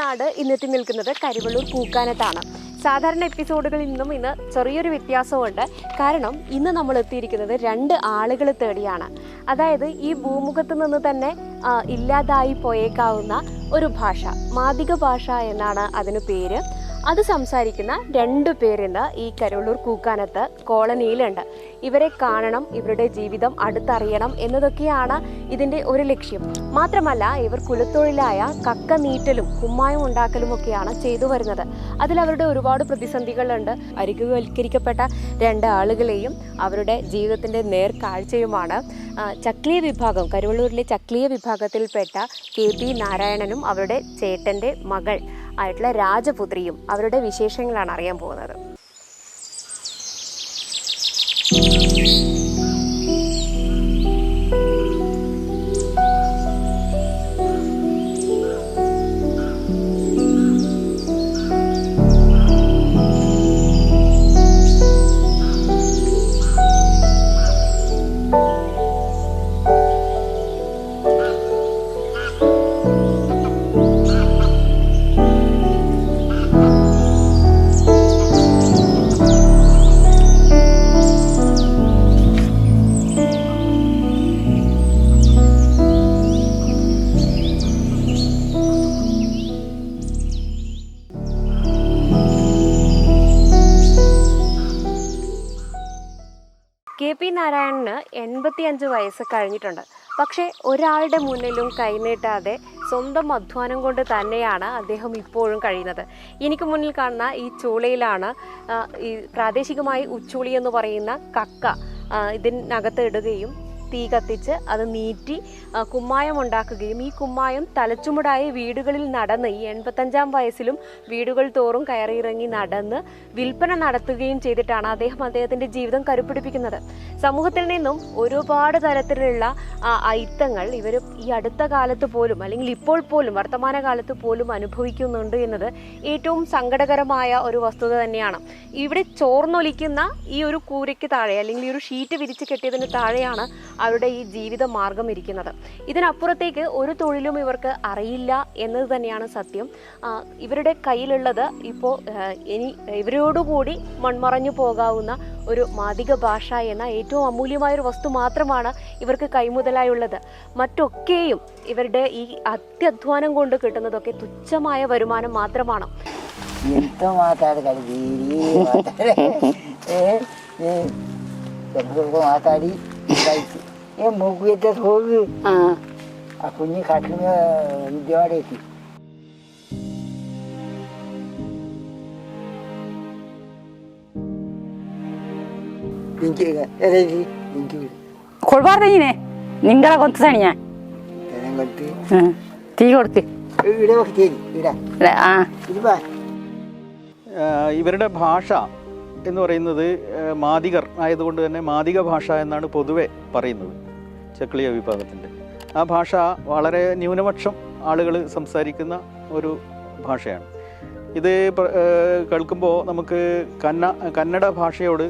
നാട് ഇന്നെത്തി നിൽക്കുന്നത് കരിവള്ളൂർ പൂക്കാനത്താണ്. സാധാരണ എപ്പിസോഡുകളിൽ നിന്നും ഇന്ന് ചെറിയൊരു വ്യത്യാസമുണ്ട് കാരണം ഇന്ന് നമ്മൾ എത്തിയിരിക്കുന്നത് രണ്ട് ആളുകൾ തേടിയാണ്. അതായത് ഈ ഭൂമുഖത്ത് നിന്ന് തന്നെ ഇല്ലാതായി പോയേക്കാവുന്ന ഒരു ഭാഷ മാതിക ഭാഷ എന്നാണ് അതിന് പേര്. അത് സംസാരിക്കുന്ന രണ്ടു പേരിന്ന് ഈ കരുളൂർ കൂക്കാനത്ത് കോളനിയിലുണ്ട്. ഇവരെ കാണണം ഇവരുടെ ജീവിതം അടുത്തറിയണം എന്നതൊക്കെയാണ് ഇതിന്റെ ഒരു ലക്ഷ്യം. മാത്രമല്ല ഇവർ കുലത്തൊഴിലായ കക്ക നീറ്റലും കുമ്മായം ഉണ്ടാക്കലും ഒക്കെയാണ് ചെയ്തു വരുന്നത്. അതിൽ അവരുടെ ഒരുപാട് പ്രതിസന്ധികളുണ്ട്. അരികുവൽക്കരിക്കപ്പെട്ട രണ്ട് ആളുകളെയും അവരുടെ ജീവിതത്തിന്റെ നേർക്കാഴ്ചയുമാണ്. ചക്ലിയ വിഭാഗം കരുവള്ളൂരിലെ ചക്ലിയ വിഭാഗത്തിൽപ്പെട്ട കെ പി നാരായണനും അവരുടെ ചേട്ടന്റെ മകൾ ആയിട്ടുള്ള രാജപുത്രിയും അവരുടെ വിശേഷങ്ങളാണ് അറിയാൻ പോകുന്നത്. കെ എൺപത്തിയഞ്ച് വയസ്സ് കഴിഞ്ഞിട്ടുണ്ട്. പക്ഷേ ഒരാളുടെ മുന്നിലും കൈനീട്ടാതെ സ്വന്തം അധ്വാനം കൊണ്ട് തന്നെയാണ് അദ്ദേഹം ഇപ്പോഴും കഴിയുന്നത്. എനിക്ക് മുന്നിൽ കാണുന്ന ഈ ചൂളയിലാണ് ഈ പ്രാദേശികമായി ഉച്ചൂളി എന്ന് പറയുന്ന കക്ക ഇതിനകത്ത് ഇടുകയും തീ കത്തിച്ച് അത് നീറ്റി കുമ്മായം ഉണ്ടാക്കുകയും ഈ കുമ്മായം തലച്ചുമടായ വീടുകളിൽ നടന്ന് ഈ എൺപത്തഞ്ചാം വയസ്സിലും വീടുകൾ തോറും കയറിയിറങ്ങി നടന്ന് വിൽപ്പന നടത്തുകയും ചെയ്തിട്ടാണ് അദ്ദേഹം അദ്ദേഹത്തിന്റെ ജീവിതം കരുപ്പിടിപ്പിക്കുന്നത്. സമൂഹത്തിൽ നിന്നും ഒരുപാട് തരത്തിലുള്ള അയിത്തങ്ങൾ ഇവർ ഈ അടുത്ത കാലത്ത് പോലും അല്ലെങ്കിൽ ഇപ്പോൾ പോലും വർത്തമാന കാലത്ത് പോലും അനുഭവിക്കുന്നുണ്ട് എന്നത് ഏറ്റവും സങ്കടകരമായ ഒരു വസ്തുത തന്നെയാണ്. ഇവിടെ ചോർന്നൊലിക്കുന്ന ഈ ഒരു കൂരയ്ക്ക് താഴെ അല്ലെങ്കിൽ ഈ ഒരു ഷീറ്റ് വിരിച്ച് കെട്ടിയതിന് താഴെയാണ് അവരുടെ ഈ ജീവിത മാർഗം ഇരിക്കുന്നത്. ഇതിനപ്പുറത്തേക്ക് ഒരു തൊഴിലും ഇവർക്ക് അറിയില്ല എന്നത് തന്നെയാണ് സത്യം. ഇവരുടെ കയ്യിലുള്ളത് ഇപ്പോൾ ഇനി ഇവരോടുകൂടി മൺമറഞ്ഞു പോകാവുന്ന ഒരു മാതിക ഭാഷ എന്ന ഏറ്റവും അമൂല്യമായ ഒരു വസ്തു മാത്രമാണ് ഇവർക്ക് കൈമുതലായുള്ളത്. മറ്റൊക്കെയും ഇവരുടെ ഈ അത്യധ്വാനം കൊണ്ട് കിട്ടുന്നതൊക്കെ തുച്ഛമായ വരുമാനം മാത്രമാണ്. ಎಂತ ಮಾತಾಡ್ತಾರೆ ಬೀರಿ ಮಾತಾಡಿ ಮಾತಾಡಿ ಆಯ್ತು हे मूग येतात होगी हा आपण खाटून देवाड येते ಕೊಡ್ಬಾರ್ದ ನೀನೆ ನಿಂಗಳ ಗೊಂತ ಸಣಿಯ ಟೀ ಕೊಡ್ತಿ ഇവരുടെ ഭാഷ എന്ന് പറയുന്നത് മാതികർ ആയതുകൊണ്ട് തന്നെ മാതിക ഭാഷ എന്നാണ് പൊതുവെ പറയുന്നത്. ചക്ലിയ വിഭാഗത്തിന്റെ ആ ഭാഷ വളരെ ന്യൂനപക്ഷം ആളുകൾ സംസാരിക്കുന്ന ഒരു ഭാഷയാണ്. ഇത് കേൾക്കുമ്പോൾ നമുക്ക് കന്ന കന്നഡ ഭാഷയോട്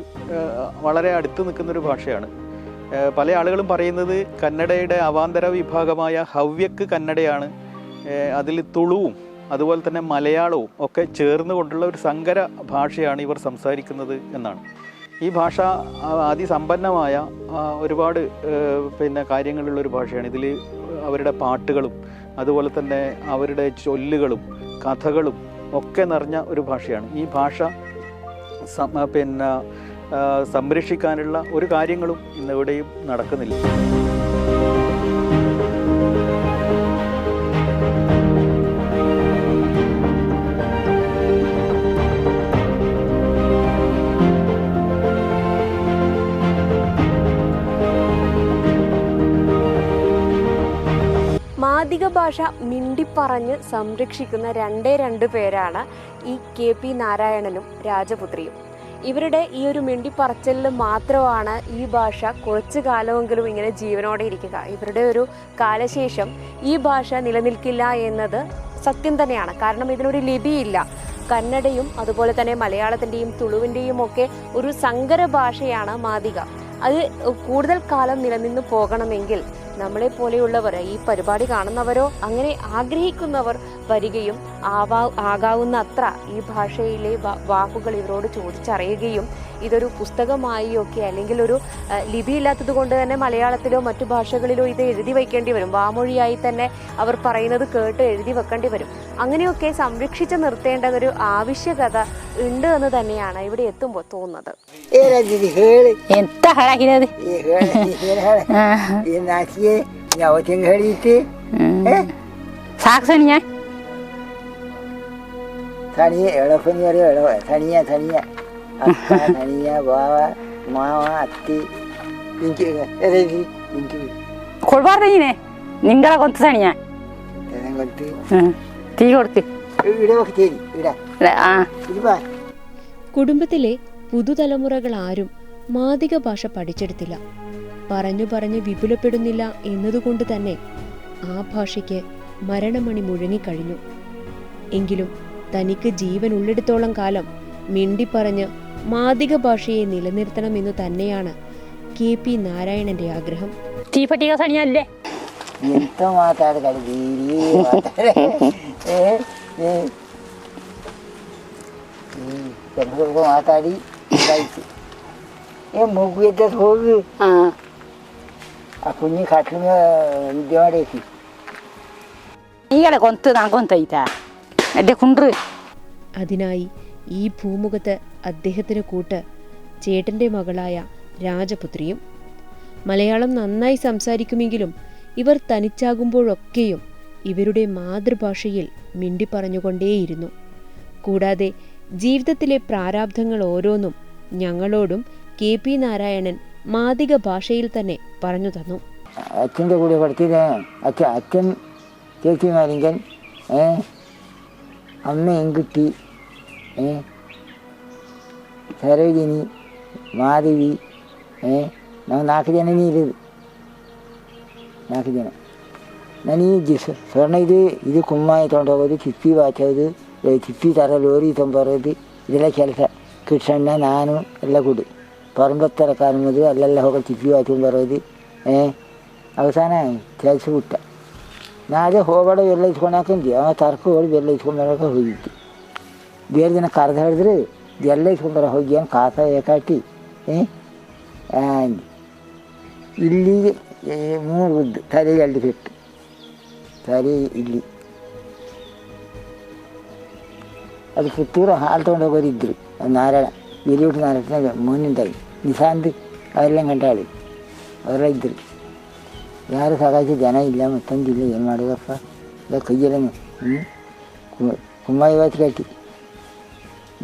വളരെ അടുത്ത് നിൽക്കുന്നൊരു ഭാഷയാണ്. പല ആളുകളും പറയുന്നത് കന്നഡയുടെ അവാന്തര വിഭാഗമായ ഹവ്യക്ക് കന്നഡയാണ്. അതിൽ തുളുവും അതുപോലെ തന്നെ മലയാളവും ഒക്കെ ചേർന്ന് കൊണ്ടുള്ള ഒരു സങ്കര ഭാഷയാണ് ഇവർ സംസാരിക്കുന്നത് എന്നാണ്. ഈ ഭാഷ അതിസമ്പന്നമായ ഒരുപാട് പിന്നെ കാര്യങ്ങളുള്ള ഒരു ഭാഷയാണ്. ഇതിൽ അവരുടെ പാട്ടുകളും അതുപോലെ തന്നെ അവരുടെ ചൊല്ലുകളും കഥകളും ഒക്കെ നിറഞ്ഞ ഒരു ഭാഷയാണ്. ഈ ഭാഷ പിന്നെ സംരക്ഷിക്കാനുള്ള ഒരു കാര്യങ്ങളും ഇന്നിവിടെയും നടക്കുന്നില്ല. ഭാഷ മിണ്ടിപ്പറഞ്ഞ് സംരക്ഷിക്കുന്ന രണ്ടേ രണ്ട് പേരാണ് ഈ കെ പി നാരായണനും രാജപുത്രിയും. ഇവരുടെ ഈ ഒരു മിണ്ടിപ്പറച്ചലിൽ മാത്രമാണ് ഈ ഭാഷ കുറച്ചു കാലമെങ്കിലും ഇങ്ങനെ ജീവനോടെ ഇരിക്കുക. ഇവരുടെ ഒരു കാലശേഷം ഈ ഭാഷ നിലനിൽക്കില്ല എന്നത് സത്യം തന്നെയാണ്. കാരണം ഇതിനൊരു ലിപിയില്ല. കന്നഡയും അതുപോലെ തന്നെ മലയാളത്തിന്റെയും തുളുവിന്റെയും ഒക്കെ ഒരു സങ്കര ഭാഷയാണ് മാതിക. അത് കൂടുതൽ കാലം നിലനിന്ന് പോകണമെങ്കിൽ നമ്മളെ പോലെയുള്ളവർ ഈ പരിപാടി കാണുന്നവരോ അങ്ങനെ ആഗ്രഹിക്കുന്നവർ വരികയും ആവാ ആകാവുന്ന അത്ര ഈ ഭാഷയിലെ വാക്കുകൾ ഇവരോട് ചോദിച്ചറിയുകയും ഇതൊരു പുസ്തകമായി ഒക്കെ അല്ലെങ്കിൽ ഒരു ലിപി ഇല്ലാത്തത് കൊണ്ട് തന്നെ മലയാളത്തിലോ മറ്റു ഭാഷകളിലോ ഇത് എഴുതി വയ്ക്കേണ്ടി വരും. വാമൊഴിയായി തന്നെ അവർ പറയുന്നത് കേട്ട് എഴുതി വെക്കേണ്ടി വരും. അങ്ങനെയൊക്കെ സംരക്ഷിച്ചു നിർത്തേണ്ട ഒരു ആവശ്യകത ഉണ്ട് എന്ന് തന്നെയാണ് ഇവിടെ എത്തുമ്പോൾ തോന്നുന്നത്. എന്താ ഞാൻ? ತಣಿಯ ಎಳಪನಿಯರು ಎಳವ ತಣಿಯ ತಣಿಯ ಅಕ್ಕ ತಣಿಯ ಬಾವ ಮಾವ ಅತ್ತಿ ಇಂಕಿ ಎರೇಜಿ ಇಂಕಿ ಕೊಡ್ಬಾರ್ದು ನೀನೆ ನಿಂಗಳ ಗೊಂತ ಸಣಿಯ ಗೊತ್ತು ಟೀ ಕೊಡ್ತಿ ഇവിടെ വെക്കേരി ഇവിടെ ആ ഇത് ബാ കുടുംബത്തിലെ പുതുതലമുറകൾ ആരും മാതിക ഭാഷ പഠിച്ചെടുത്തില്ല പറഞ്ഞു പറഞ്ഞ് വിപുലപ്പെടുന്നില്ല എന്നതുകൊണ്ട് തന്നെ ആ ഭാഷയ്ക്ക് മരണമണി മുഴങ്ങിക്കഴിഞ്ഞു എങ്കിലും തനിക്ക് ജീവൻ ഉള്ളിടത്തോളം കാലം മിണ്ടിപ്പറഞ്ഞ് മാതിക ഭാഷയെ നിലനിർത്തണമെന്ന് തന്നെയാണ് കെ പി നാരായണന്റെ ആഗ്രഹം. തീപ്പട്ടിക സണിയല്ലേ ಎಂತ ಮಾತಾಡ್ತಾರೆ ಬೀರಿ ಸ್ವಲ್ಪ എന്നെ കുണ്ട്ര. അതിനായി ഈ ഭൂമുഖത്ത് അദ്ദേഹത്തിന് കൂട്ട് ചേട്ടന്റെ മകളായ രാജപുത്രിയും മലയാളം നന്നായി സംസാരിക്കുമെങ്കിലും ഇവർ തനിച്ചാകുമ്പോഴൊക്കെയും ഇവരുടെ മാതൃഭാഷയിൽ മിണ്ടിപ്പറഞ്ഞുകൊണ്ടേയിരുന്നു. കൂടാതെ ജീവിതത്തിലെ പ്രാരാബ്ധങ്ങൾ ഓരോന്നും ഞങ്ങളോടും കെ പി നാരായണൻ മാതിക ഭാഷയിൽ തന്നെ പറഞ്ഞു തന്നു. അച്ഛന്റെ കൂടെ പഠിക്കുന്ന അച്ഛൻ ചേച്ചി മാലിങ്കൻ ഏ അമ്മ എങ്കിട്ടി ഏ സരോജിനി മാധവി ഏ ನಾವು ನಾಲ್ಕು ಜನನೇ ಇರೋದು ನಾಲ್ಕು ಜನ ನಾನು ಈ ಜಿ ಸ್ವರ್ಣ ಇದು ಇದು ಕುಮ್ಮಾಯಿ ತೊಗೊಂಡು ಹೋಗೋದು ಚಿಪ್ಪಿ ಬಾಚೋದು ಏ, ಚಿಪ್ಪಿ ಥರ ಲೋರಿ ತೊಗೊಂಬರೋದು ಇದೆಲ್ಲ ಕೆಲಸ ಕೃಷ್ಣಣ್ಣ ನಾನು ಎಲ್ಲ ಕೂಡಿ ಪರಂಬತ್ತರ ಕಾಲಮದು ಅಲ್ಲೆಲ್ಲ ಹೋಗೋದು ಚಿಪ್ಪಿ ಬಾಚ್ಕೊಂಡು ಬರೋದು ಏ ಅವಸಾನ ಕೆಲಸ ಬಿಟ್ಟ ನಾ ಅದೇ ಹೋಗಬೇಡ ಬೆಲ್ಲ ಇಟ್ಕೊಂಡಾಕಂದು ಯಾವ ತರ್ಕ ಹೋಗಿ ಬೆಲ್ಲ ಇಟ್ಕೊಂಡ್ಬರಕ್ಕೆ ಹೋಗಿದ್ದು. ಬೇರೆ ದಿನ ಕರೆದು ಹೇಳಿದ್ರಿ ಎಲ್ಲ ಇಟ್ಕೊಂಬರ ಹೋಗಿ, ಏನು ಕಾಸ ಏಕಾಟಿ ಇಲ್ಲಿ ಮೂರು ಉದ್ದು, ತಲೆ ಎರಡು ಬಿಟ್ಟು. ತಲೆ ಇಲ್ಲಿ. ಅದು ಪುತ್ತೂರು ಹಾಲು ತೊಗೊಂಡು ಹೋಗೋರಿದ್ರು ನಾರಾಯಣ. ಇಲ್ಲಿ ಬಿಟ್ಟು ನಾರಾಯಣನಾಗ ಮೋನಿಂದಾಗಿ ನಿಶಾಂತ್ ಅವರೆಲ್ಲ ಗಂಟಾಡಿ ಅವರೆಲ್ಲ ಇದ್ದರು ಯಾರು ಸಾಕಾಯ್ತು ಜನ ಇಲ್ಲ ಮತ್ತೊಂದಿಲ್ಲ ಏನು ಮಾಡೋದಪ್ಪ? ಇಲ್ಲ, ಕೈಯೆಲ್ಲ ಹ್ಞೂ ಕುಮ್ಮಾಯಿ ಇವತ್ತು ಕಟ್ಟಿ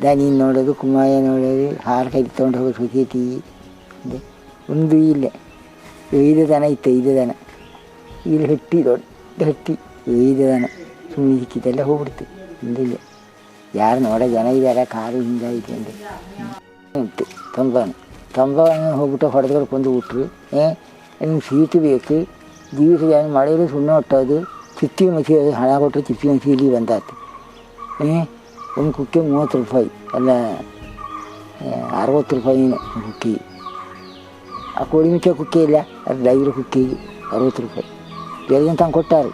ದನಿ ನೋಡೋದು, ಕುಮ್ಮಾಯ ನೋಡೋದು ಹಾಲು ಕೈ ತೊಗೊಂಡು ಹೋಗಿ ಸುಖೀತಿ ಒಂದು ಇಲ್ಲ. ಐದು ದನ ಇತ್ತು, ಐದು ದನ. ಇಲ್ಲಿ ಹಟ್ಟಿ, ದೊಡ್ಡ ಹಟ್ಟಿ, ಐದು ದನ. ಸುಮ್ಮನೆ ಸಿಕ್ಕಿದ್ದೆಲ್ಲ ಹೋಗ್ಬಿಡ್ತು. ಒಂದಿಲ್ಲ ಯಾರು ನೋಡೋ ಜನ ಇದ್ದಾರೆ ಕಾರು ಹಿಂಗಾಯಿತು ಅಂತ. ಉಂಟು. ತಂಬಾನ ತಂಬಾನ ಹೋಗ್ಬಿಟ್ಟು ಹೊಡೆದ್ಕೊಂಡು ಕೊಂದು ಬಿಟ್ರು ನಿಮ್ಗೆ ಸೀಟು ಬೇಕು. ಏನು ಮಳೆಯಲ್ಲಿ ಸುಣ್ಣ ಹೊಟ್ಟೋದು ಚಿತ್ತಿ ಮಸಿ ಹಣ ಕೊಟ್ಟರೆ ಚಿತ್ತಿ ಮಸಿ ಇಲ್ಲಿ ಬಂದಾತು ಒಂದು ಕುಕ್ಕೆ ಮೂವತ್ತು ರೂಪಾಯಿ, ಅಲ್ಲ ಅರವತ್ತು ರೂಪಾಯಿನೇ ಕುಕ್ಕಿ. ಆ ಕೋಳಿ ಮಿಕ್ಕ ಕುಕ್ಕೆ ಇಲ್ಲ, ಅದು ಐದು ಕುಕ್ಕಿಗೆ ಅರವತ್ತು ರೂಪಾಯಿ. ಬೇರೆ ತಂದು ಕೊಟ್ಟಾರೆ.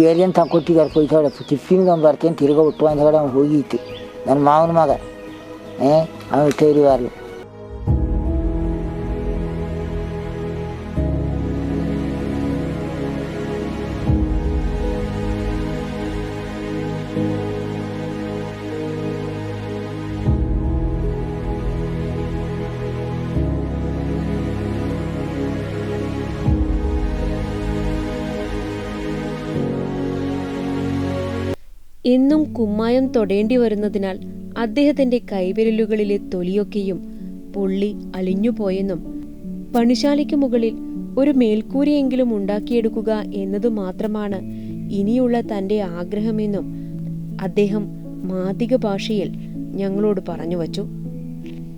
ಬೇರೆ ಜನ ತಂದು ಕೊಟ್ಟಿದ್ದಾರೆ ಕೊಯ್ತಾಳೆ ಅವ್ನು ಬರ್ತೇನೆ, ತಿರ್ಗಾ ಹುಟ್ಟುವ ಅಂತ ಹೇಳಿ ಅವ್ನು ಹೋಗಿತ್ತು. ನನ್ನ ಮಾವನ ಮಗ. ಏ, ಅವನು ಇಟ್ಟಿರುವಾರ್ಲು എന്നും കുമ്മായം തൊടേണ്ടി വരുന്നതിനാൽ അദ്ദേഹത്തിന്റെ കൈവിരലുകളിലെ തൊലിയൊക്കെയും പൊള്ളി അലിഞ്ഞുപോയെന്നും പണിശാലയ്ക്ക് മുകളിൽ ഒരു മേൽക്കൂരയെങ്കിലും ഉണ്ടാക്കിയെടുക്കുക എന്നതു മാത്രമാണ് ഇനിയുള്ള തന്റെ ആഗ്രഹമെന്നും അദ്ദേഹം മാതിക ഭാഷയിൽ ഞങ്ങളോട് പറഞ്ഞു വച്ചു.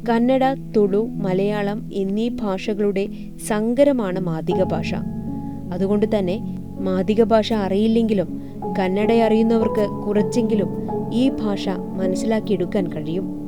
കന്നഡ തുളു മലയാളം എന്നീ ഭാഷകളുടെ സങ്കരമാണ് മാതിക ഭാഷ. അതുകൊണ്ട് തന്നെ മാതിക ഭാഷ അറിയില്ലെങ്കിലും കന്നഡ അറിയുന്നവർക്ക് കുറച്ചെങ്കിലും ഈ ഭാഷ മനസ്സിലാക്കിയെടുക്കാൻ കഴിയും.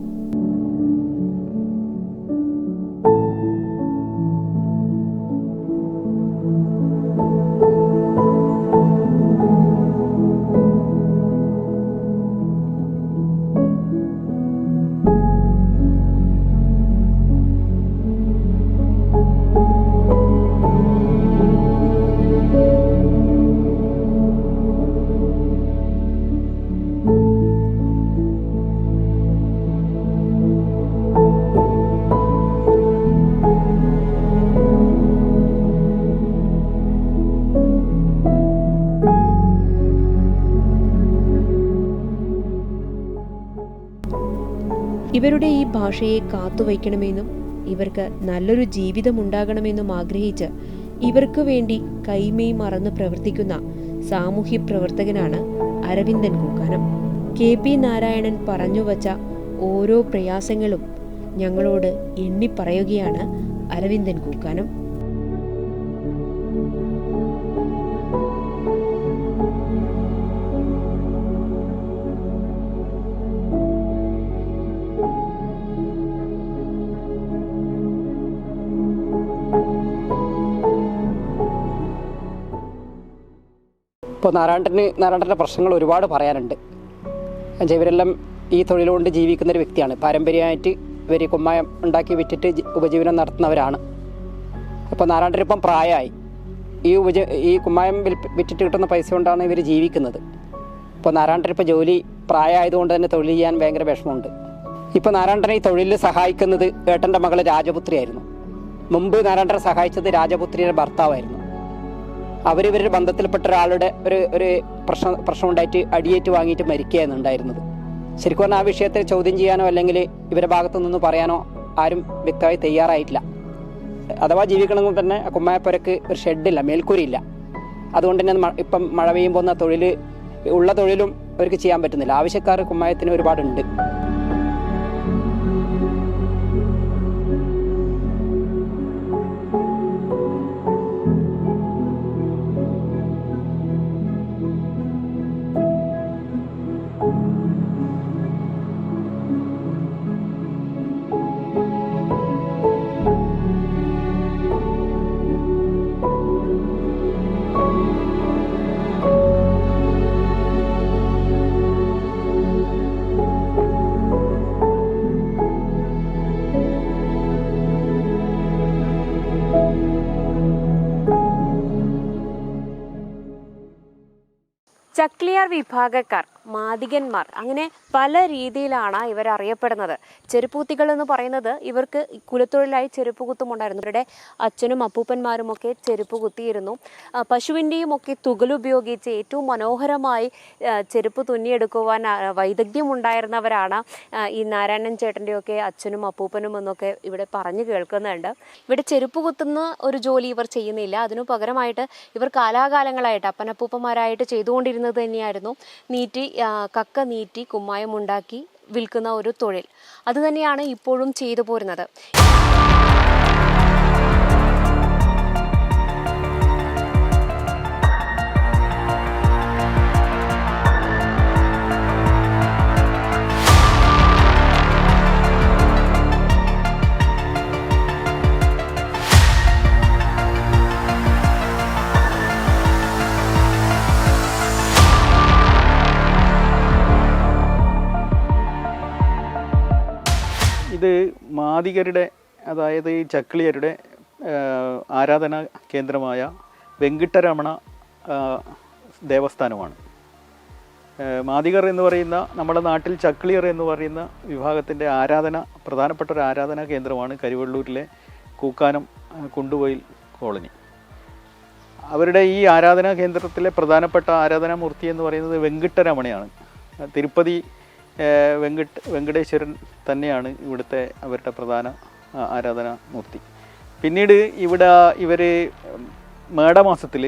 ഇവരുടെ ഈ ഭാഷയെ കാത്തുവയ്ക്കണമെന്നും ഇവർക്ക് നല്ലൊരു ജീവിതം ഉണ്ടാകണമെന്നും ആഗ്രഹിച്ച് ഇവർക്ക് വേണ്ടി കൈമേയ് മറന്ന് പ്രവർത്തിക്കുന്ന സാമൂഹ്യ പ്രവർത്തകനാണ് അരവിന്ദൻ കൂക്കാനം. കെ പി നാരായണൻ പറഞ്ഞുവച്ച ഓരോ പ്രയാസങ്ങളും ഞങ്ങളോട് എണ്ണിപ്പറയുകയാണ് അരവിന്ദൻ കൂക്കാനം. ഇപ്പോൾ നാരായണന് നാരായണന്റെ പ്രശ്നങ്ങൾ ഒരുപാട് പറയാനുണ്ട്. എന്നുവെച്ചാൽ ഇവരെല്ലാം ഈ തൊഴിലുകൊണ്ട് ജീവിക്കുന്ന ഒരു വ്യക്തിയാണ്. പാരമ്പര്യമായിട്ട് ഇവർ കുമ്മായം ഉണ്ടാക്കി വിറ്റിട്ട് ഉപജീവനം നടത്തുന്നവരാണ്. അപ്പോൾ നാരായണൻ ഇപ്പം പ്രായമായി. ഈ ഉപജ ഈ കുമ്മായം വിറ്റിട്ട് കിട്ടുന്ന പൈസ കൊണ്ടാണ് ഇവർ ജീവിക്കുന്നത്. ഇപ്പോൾ നാരായണൻ ഇപ്പോൾ ജോലി പ്രായമായതുകൊണ്ട് തന്നെ തൊഴിൽ ചെയ്യാൻ ഭയങ്കര വിഷമമുണ്ട്. ഇപ്പോൾ നാരായണനെ ഈ തൊഴിലിൽ സഹായിക്കുന്നത് ഏട്ടന്റെ മകൾ രാജപുത്രിയായിരുന്നു. മുമ്പ് നാരായണനെ സഹായിച്ചത് രാജപുത്രിയുടെ ഭർത്താവായിരുന്നു. അവരിവരുടെ ബന്ധത്തിൽപ്പെട്ട ഒരാളുടെ ഒരു ഒരു പ്രശ്നം പ്രശ്നം ഉണ്ടായിട്ട് അടിയേറ്റ് വാങ്ങിയിട്ട് മരിക്കുകയാണ് ഉണ്ടായിരുന്നത്. ശരിക്കും പറഞ്ഞാൽ ആ വിഷയത്തെ ചോദ്യം ചെയ്യാനോ അല്ലെങ്കിൽ ഇവരുടെ ഭാഗത്തു നിന്ന് പറയാനോ ആരും വ്യക്തമായി തയ്യാറായിട്ടില്ല. അഥവാ ജീവിക്കണമെങ്കിൽ തന്നെ കുമ്മായപ്പുരക്ക് ഒരു ഷെഡില്ല മേൽക്കൂരിയില്ല. അതുകൊണ്ട് തന്നെ ഇപ്പം മഴ പെയ്യുമ്പോൾ തൊഴിൽ ഉള്ള തൊഴിലും അവർക്ക് ചെയ്യാൻ പറ്റുന്നില്ല. ആവശ്യക്കാർ കുമ്മായത്തിന് ഒരുപാടുണ്ട്. വിഭാഗക്കാർ. മാദികന്മാർ. അങ്ങനെ പല രീതിയിലാണ് ഇവർ അറിയപ്പെടുന്നത്. ചെരുപ്പൂത്തികൾ എന്ന് പറയുന്നത് ഇവർക്ക് കുലത്തൊഴിലായി ചെരുപ്പ് കുത്തുമുണ്ടായിരുന്നു ഇവരുടെ അച്ഛനും അപ്പൂപ്പന്മാരും ഒക്കെ ചെരുപ്പ് കുത്തിയിരുന്നു പശുവിന്റെയും ഒക്കെ തുകലുപയോഗിച്ച് ഏറ്റവും മനോഹരമായി ചെരുപ്പ് തുന്നിയെടുക്കുവാൻ വൈദഗ്ധ്യമുണ്ടായിരുന്നവരാണ് ഈ നാരായണൻ ചേട്ടന്റെയൊക്കെ അച്ഛനും അപ്പൂപ്പനും എന്നൊക്കെ ഇവിടെ പറഞ്ഞു കേൾക്കുന്നുണ്ട്. ഇവിടെ ചെരുപ്പ് കുത്തുന്ന ഒരു ജോലി ഇവർ ചെയ്യുന്നില്ല. അതിനു പകരമായിട്ട് ഇവർ കാലാകാലങ്ങളായിട്ട് അപ്പനപ്പൂപ്പന്മാരായിട്ട് ചെയ്തുകൊണ്ടിരുന്നത് തന്നെയായിരുന്നു. നീറ്റി കക്ക നീറ്റി കുമ്മായം ഉണ്ടാക്കി വിൽക്കുന്ന ഒരു തൊഴിൽ. അതുതന്നെയാണ് ഇപ്പോഴും ചെയ്തു പോരുന്നത്. ഇത് മാദികരുടെ അതായത് ഈ ചക്കിളിയരുടെ ആരാധന കേന്ദ്രമായ വെങ്കിട്ടരമണ ദേവസ്ഥാനമാണ്. മാതികർ എന്ന് പറയുന്ന നമ്മുടെ നാട്ടിൽ ചക്കിളിയർ എന്ന് പറയുന്ന വിഭാഗത്തിന്റെ ആരാധന പ്രധാനപ്പെട്ട ഒരു ആരാധനാ കേന്ദ്രമാണ് കരുവള്ളൂരിലെ കൂക്കാനം കുണ്ടുപോയിൽ കോളനി. അവരുടെ ഈ ആരാധനാ കേന്ദ്രത്തിലെ പ്രധാനപ്പെട്ട ആരാധനാമൂർത്തി എന്ന് പറയുന്നത് വെങ്കിട്ടരമണയാണ്. തിരുപ്പതി വെങ്കിട്ട് വെങ്കടേശ്വരൻ തന്നെയാണ് ഇവിടുത്തെ അവരുടെ പ്രധാന ആരാധനാ മൂർത്തി പിന്നീട് ഇവിടെ ഇവർ മേടമാസത്തിൽ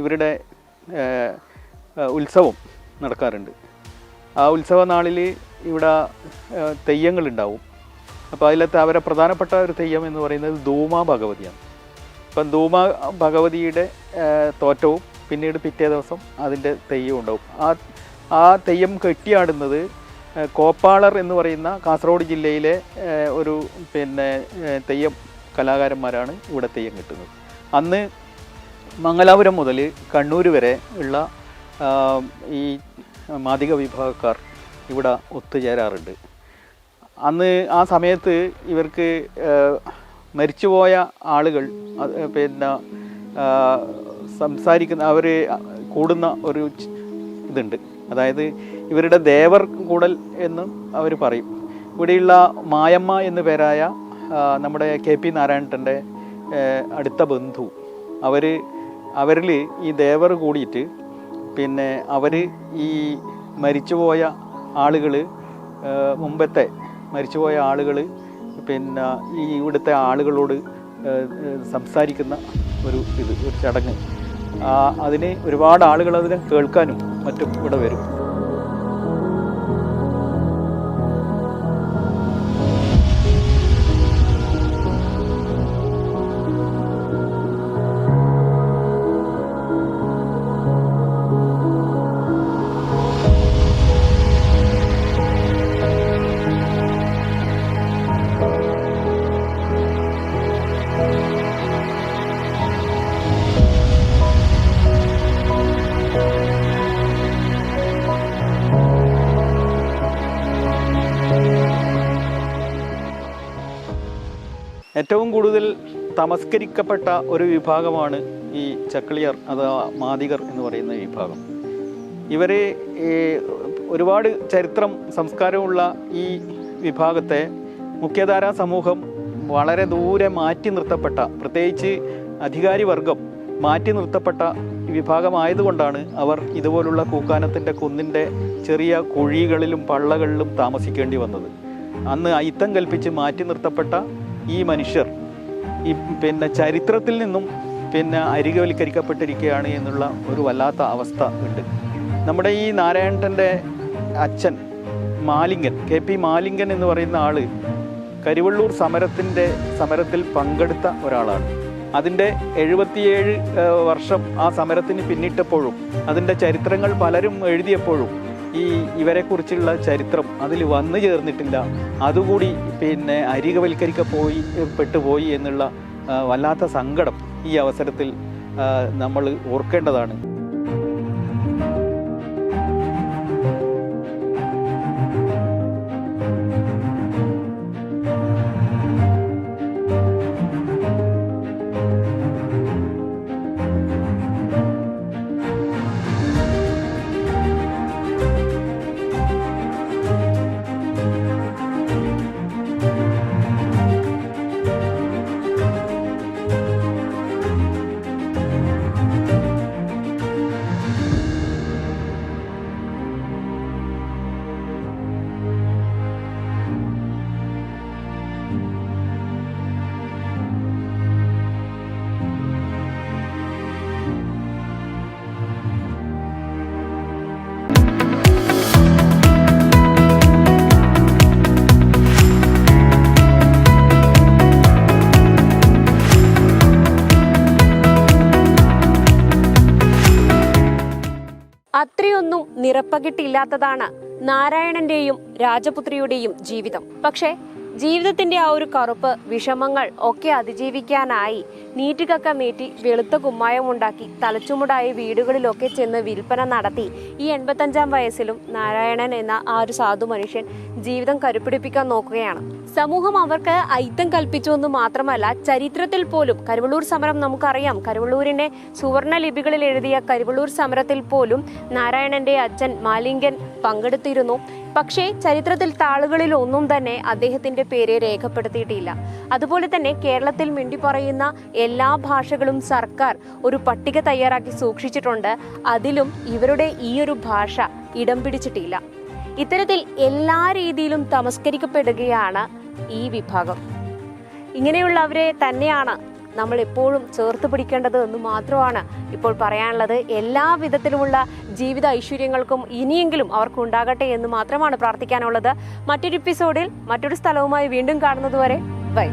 ഇവരുടെ ഉത്സവം നടക്കാറുണ്ട്. ആ ഉത്സവ നാളിൽ ഇവിടെ തെയ്യങ്ങളുണ്ടാവും. അപ്പോൾ അതിലത്തെ അവരെ പ്രധാനപ്പെട്ട ഒരു തെയ്യം എന്ന് പറയുന്നത് ധൂമ ഭഗവതിയാണ്. അപ്പം ധൂമ ഭഗവതിയുടെ തോറ്റവും പിന്നീട് പിറ്റേ ദിവസം അതിന്റെ തെയ്യം ഉണ്ടാവും. ആ ആ തെയ്യം കെട്ടിയാടുന്നത് കോപ്പാളർ എന്ന് പറയുന്ന കാസർഗോഡ് ജില്ലയിലെ ഒരു പിന്നെ തെയ്യം കലാകാരന്മാരാണ് ഇവിടെ തെയ്യം കിട്ടുന്നത്. അന്ന് മംഗലാപുരം മുതൽ കണ്ണൂർ വരെ ഉള്ള ഈ മാദിക വിഭാഗക്കാർ ഇവിടെ ഒത്തുചേരാറുണ്ട്. അന്ന് ആ സമയത്ത് ഇവർക്ക് മരിച്ചുപോയ ആളുകൾ പിന്നെ സംസാരിക്കുന്ന അവർ കൂടുന്ന ഒരു ഇതുണ്ട്. അതായത് ഇവരുടെ ദേവർ കൂടൽ എന്നും അവർ പറയും. ഇവിടെയുള്ള മായമ്മ എന്നു പേരായ നമ്മുടെ കെ പി നാരായണന്റെ അടുത്ത ബന്ധു. അവർ അവരിൽ ഈ ദേവർ കൂടിയിട്ട് പിന്നെ അവർ ഈ മരിച്ചുപോയ ആളുകൾ മുമ്പത്തെ മരിച്ചുപോയ ആളുകൾ പിന്നെ ഈ ഇവിടുത്തെ ആളുകളോട് സംസാരിക്കുന്ന ഒരു ഇത് ഒരു ചടങ്ങ്. അതിന് ഒരുപാട് ആളുകൾ അതിനെ കേൾക്കാനും മറ്റും ഇവിടെ വരും. ഏറ്റവും കൂടുതൽ തമസ്കരിക്കപ്പെട്ട ഒരു വിഭാഗമാണ് ഈ ചക്ലിയർ അഥവാ മാതികർ എന്ന് പറയുന്ന വിഭാഗം. ഇവരെ ഒരുപാട് ചരിത്രം സംസ്കാരമുള്ള ഈ വിഭാഗത്തെ മുഖ്യധാരാ സമൂഹം വളരെ ദൂരെ മാറ്റി നിർത്തപ്പെട്ട പ്രത്യേകിച്ച് അധികാരി വർഗം മാറ്റി നിർത്തപ്പെട്ട വിഭാഗമായതുകൊണ്ടാണ് അവർ ഇതുപോലുള്ള കൂക്കാനത്തിന്റെ കുന്നിന്റെ ചെറിയ കുഴികളിലും പള്ളകളിലും താമസിക്കേണ്ടി വന്നത്. അന്ന് അയിത്തം കൽപ്പിച്ച് മാറ്റി നിർത്തപ്പെട്ട ഈ മനുഷ്യർ ഈ പിന്നെ ചരിത്രത്തിൽ നിന്നും പിന്നെ അരികവൽക്കരിക്കപ്പെട്ടിരിക്കുകയാണ് എന്നുള്ള ഒരു വല്ലാത്ത അവസ്ഥ ഉണ്ട്. നമ്മുടെ ഈ നാരായണന്റെ അച്ഛൻ മാലിംഗൻ കെ പി മാലിംഗൻ എന്ന് പറയുന്ന ആൾ കരുവള്ളൂർ സമരത്തിന്റെ സമരത്തിൽ പങ്കെടുത്ത ഒരാളാണ്. അതിന്റെ എഴുപത്തിയേഴ് വർഷം ആ സമരത്തിന് പിന്നിട്ടപ്പോഴും അതിന്റെ ചരിത്രങ്ങൾ പലരും എഴുതിയപ്പോഴും ഈ ഇവരെക്കുറിച്ചുള്ള ചരിത്രം അതിൽ വന്നു ചേർന്നിട്ടില്ല. അതുകൂടി പിന്നെ അരികവൽക്കരിക്ക പോയി പെട്ടുപോയി എന്നുള്ള വല്ലാത്ത സങ്കടം ഈ അവസരത്തിൽ നമ്മൾ ഓർക്കേണ്ടതാണ്. നിറപ്പകിട്ടില്ലാത്തതാണ് നാരായണന്റെയും രാജപുത്രിയുടെയും ജീവിതം. പക്ഷേ ജീവിതത്തിന്റെ ആ ഒരു കറുപ്പ് വിഷമങ്ങൾ ഒക്കെ അതിജീവിക്കാനായി നീറ്റുകക്ക നീട്ടി വെളുത്ത കുമ്മായമുണ്ടാക്കി തലച്ചുമുടായി വീടുകളിലൊക്കെ ചെന്ന് വിൽപ്പന നടത്തി ഈ എൺപത്തഞ്ചാം വയസ്സിലും നാരായണൻ എന്ന ആ ഒരു സാധു മനുഷ്യൻ ജീവിതം കരുപ്പിടിപ്പിക്കാൻ നോക്കുകയാണ്. സമൂഹം അവർക്ക് ഐത്തം കൽപ്പിച്ചു എന്ന് മാത്രമല്ല ചരിത്രത്തിൽ പോലും കരുവള്ളൂർ സമരം നമുക്കറിയാം. കരുവള്ളൂരിന്റെ സുവർണ ലിപികളിൽ എഴുതിയ കരുവള്ളൂർ സമരത്തിൽ പോലും നാരായണന്റെ അച്ഛൻ മാലിംഗൻ പങ്കെടുത്തിരുന്നു. പക്ഷേ ചരിത്രത്തിൽ താളുകളിൽ ഒന്നും തന്നെ അദ്ദേഹത്തിന്റെ പേര് രേഖപ്പെടുത്തിയിട്ടില്ല. അതുപോലെ തന്നെ കേരളത്തിൽ മിണ്ടി പറയുന്ന എല്ലാ ഭാഷകളും സർക്കാർ ഒരു പട്ടിക തയ്യാറാക്കി സൂക്ഷിച്ചിട്ടുണ്ട്. അതിലും ഇവരുടെ ഈ ഒരു ഭാഷ ഇടം പിടിച്ചിട്ടില്ല. ഇത്തരത്തിൽ എല്ലാ രീതിയിലും തമസ്കരിക്കപ്പെടുകയാണ് ഈ വിഭാഗം. ഇങ്ങനെയുള്ളവരെ തന്നെയാണ് നമ്മൾ എപ്പോഴും ചേർത്ത് പിടിക്കേണ്ടത് എന്ന് മാത്രമാണ് ഇപ്പോൾ പറയാനുള്ളത്. എല്ലാ വിധത്തിലുമുള്ള ജീവിത ഐശ്വര്യങ്ങൾക്കും ഇനിയെങ്കിലും അവർക്ക് ഉണ്ടാകട്ടെ എന്ന് മാത്രമാണ് പ്രാർത്ഥിക്കാനുള്ളത്. മറ്റൊരു എപ്പിസോഡിൽ മറ്റൊരു സ്ഥലവുമായി വീണ്ടും കാണുന്നതുവരെ ബൈ.